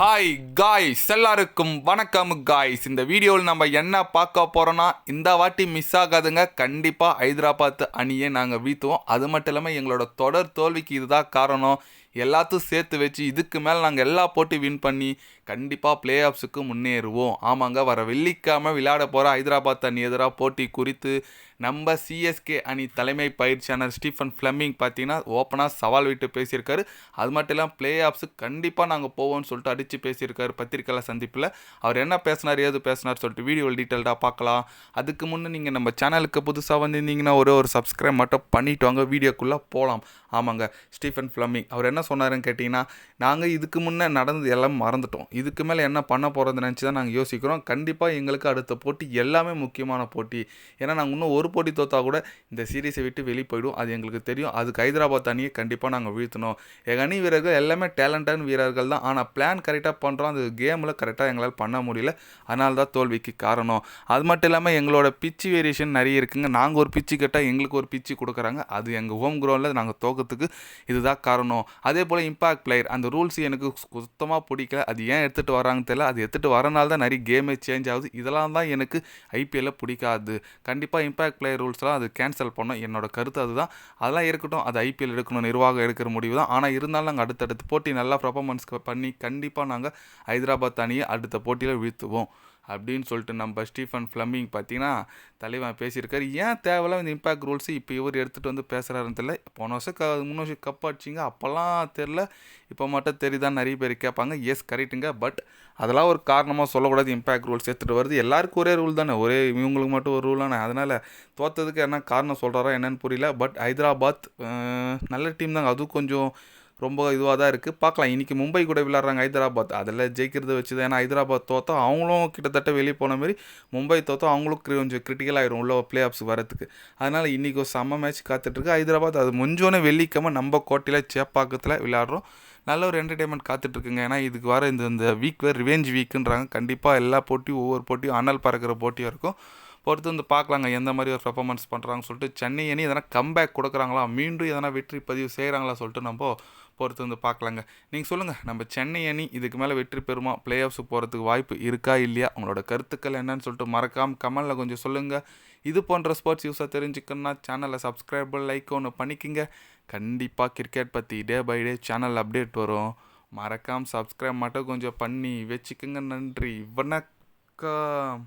Hi guys எல்லாருக்கும் வணக்கம் guys இந்த வீடியோவில் நம்ம என்ன பார்க்க போகிறோன்னா இந்த வாட்டி மிஸ் ஆகாதுங்க. கண்டிப்பாக ஹைதராபாத் அணியை நாங்கள் வீழ்த்துவோம் அது மட்டும் இல்லாமல் எங்களோட தொடர் தோல்விக்கு இதுதான் காரணம். எல்லாத்தையும் சேர்த்து வச்சு இதுக்கு மேலே நாங்கள் எல்லா போட்டி வின் பண்ணி கண்டிப்பாக பிளே ஆஃப்ஸுக்கு முன்னேறுவோம். ஆமாங்க வர வெள்ளிக்கிழமை விளையாட போகிற ஹைதராபாத் அணி எதிராக போட்டி குறித்து நம்ம சிஎஸ்கே அணி தலைமை பயிற்சியாளர் ஸ்டீஃபன் ஃப்ளம்மிங் பார்த்தீங்கன்னா ஓப்பனாக சவால் விட்டு பேசியிருக்காரு. அது மட்டும் இல்லாமல் பிளே ஆஃப்ஸுக்கு கண்டிப்பாக நாங்கள் போவோம்னு சொல்லிட்டு அடித்து பேசியிருக்காரு பத்திரிக்கையாளர் சந்திப்பில். அவர் என்ன பேசினார் ஏது பேசினார் சொல்லிட்டு வீடியோவில் டீட்டெயில்டாக பார்க்கலாம். அதுக்கு முன்னே நீங்கள் நம்ம சேனலுக்கு புதுசாக வந்திருந்தீங்கன்னா ஒரே ஒரு சப்ஸ்கிரைப் மட்டும் பண்ணிவிட்டு வாங்க. வீடியோக்குள்ளே போகலாம் ஆமாங்க ஸ்டீஃபன் ஃப்ளமிங். அவர் என்ன சொன்னாருன்னு கேட்டிங்கன்னா நாங்கள் இதுக்கு முன்னே நடந்தது எல்லாம் மறந்துட்டோம். இதுக்கு மேலே என்ன பண்ண போகிறது நினச்சி தான் நாங்கள் யோசிக்கிறோம். கண்டிப்பாக எங்களுக்கு அடுத்த போட்டி எல்லாமே முக்கியமான போட்டி. ஏன்னா நாங்கள் இன்னும் ஒரு போட்டி தோத்தா கூட இந்த சீரீஸை விட்டு வெளியே போயிடும். அது எங்களுக்கு தெரியும். அதுக்கு ஹைதராபாத் அணியை கண்டிப்பாக நாங்கள் வீழ்த்தணும். எங்கள் அணி வீரர்கள் எல்லாமே டேலண்டான வீரர்கள் தான். ஆனால் பிளான் கரெக்டாக பண்ணுறோம் அந்த கேமில் கரெக்டாக எங்களால் பண்ண முடியல. அதனால தான் தோல்விக்கு காரணம். அது மட்டும் இல்லாமல் எங்களோட பிச்சு வேரியேஷன் நிறைய இருக்குங்க. நாங்கள் ஒரு பிச்சு கேட்டால் எங்களுக்கு ஒரு பிச்சு கொடுக்குறாங்க. அது எங்கள் ஹோம் கிரவுண்டில் நாங்கள் தோக்கத்துக்கு இதுதான் காரணம். அதே போல் இம்பாக்ட் பிளேயர் அந்த ரூல்ஸ் எனக்கு சுத்தமாக பிடிக்கல. அது ஏன் எடுத்துகிட்டு வராங்கன்னு தெரியல. அது எடுத்துகிட்டு வரனால தான் நிறைய கேமே சேஞ்ச் ஆகுது. இதெல்லாம் தான் எனக்கு ஐபிஎல்ல பிடிக்காது. கண்டிப்பாக இம்பாக்ட் பிளேயர் ரூல்ஸ்லாம் அது கேன்சல் பண்ணோம் என்னோட கருத்து அதுதான். அதெல்லாம் இருக்கட்டும். அது ஐபிஎல் எடுக்கணும். நிர்வாகம் எடுக்கிற முடிவு தான். ஆனால் இருந்தாலும் நாங்கள் அடுத்தடுத்து போட்டி நல்லா பர்ஃபார்மன்ஸ் பண்ணி கண்டிப்பாக நாங்கள் ஹைதராபாத் அணியை அடுத்த போட்டியில் வீழ்த்துவோம். அப்படின்னு சொல்லிட்டு நம்ம ஸ்டீஃபன் ஃப்ளமிங் பார்த்தீங்கன்னா தலைவன் பேசியிருக்காரு. ஏன் தேவையில்ல இந்த இம்பாக்ட் ரூல்ஸு இப்போ இவர் எடுத்துகிட்டு வந்து பேசுகிறாருன்னு தெரியல. போன வருஷம் க மூணு வருஷம் கப் அடிச்சிங்க அப்போல்லாம் தெரில இப்போ மட்டும் தெரியுதான்னு நிறைய பேர் கேட்பாங்க. எஸ் கரெக்டுங்க பட் அதெல்லாம் ஒரு காரணமாக சொல்லக்கூடாது. இம்பாக்ட் ரூல்ஸ் எடுத்துகிட்டு வருது எல்லாருக்கும் ஒரே ரூல் தானே. ஒரே இவங்களுக்கு மட்டும் ஒரு ரூல் தானே. அதனால் தோத்ததுக்கு என்ன காரணம் சொல்கிறாரா என்னன்னு புரியல. பட் ஹைதராபாத் நல்ல டீம் தாங்க. அதுவும் கொஞ்சம் ரொம்ப இதுவாக தான் இருக்குது பார்க்கலாம். இன்றைக்கி மும்பை கூட விளாட்றாங்க ஹைதராபாத். அதில் ஜெயிக்கிறத வச்சு தான் ஏன்னா ஹைதராபாத் தோத்தா அவங்களும் கிட்டத்தட்ட வெளியே போன மாதிரி மும்பை தோத்தா அவங்களும் கொஞ்சம் கிரிட்டிக்கல் ஆயிரும் உள்ள பிளே ஆஃப்ஸ் வரதுக்கு அதனால் இன்றைக்கி ஒரு செம்ம மேட்ச் காத்துட்ருக்கு ஹைதராபாத் அது முஞ்சோன்னே வெள்ளிக்கிழமை நம்ம கோட்டையில் சேப்பாக்கத்தில் விளாட்றோம் நல்ல ஒரு என்டர்டைன்மெண்ட் காத்துட்ருக்குங்க ஏன்னா இதுக்கு வர இந்த இந்த வீக் வேறு ரிவெஞ்ச் வீக்குன்றாங்க கண்டிப்பாக எல்லா போட்டியும் ஒவ்வொரு போட்டியும் அனல் பறக்கிற போட்டியாக இருக்கும். பொறுத்து வந்து பார்க்கலாங்க. எந்த மாதிரி ஒரு பெர்ஃபார்மன்ஸ் பண்ணுறாங்கன்னு சொல்லிட்டு சென்னை அணி எதனா கம்பேக் கொடுக்குறாங்களா? மீண்டும் எதனா வெற்றி பதிவு செய்கிறாங்களா சொல்லிட்டு நம்ம பொறுத்து வந்து பார்க்கலாங்க. நீங்கள் சொல்லுங்கள் நம்ம சென்னை அணி இதுக்கு மேலே வெற்றி பெறுமா? பிளே ஆஃப்ஸ் போகிறதுக்கு வாய்ப்பு இருக்கா இல்லையா? உங்களோட கருத்துக்கள் என்னன்னு சொல்லிட்டு மறக்காம கமலில் கொஞ்சம் சொல்லுங்கள் இது போன்ற ஸ்போர்ட்ஸ் யூஸாக தெரிஞ்சுக்கணுன்னா சேனலை சப்ஸ்கிரைப் லைக் ஒன்று பண்ணிக்கிங்க. கண்டிப்பாக கிரிக்கெட் பற்றி day by day channel update வரும். மறக்காம சப்ஸ்கிரைப் மட்டும் கொஞ்சம் பண்ணி வச்சுக்கோங்க. நன்றி. வணக்கம்.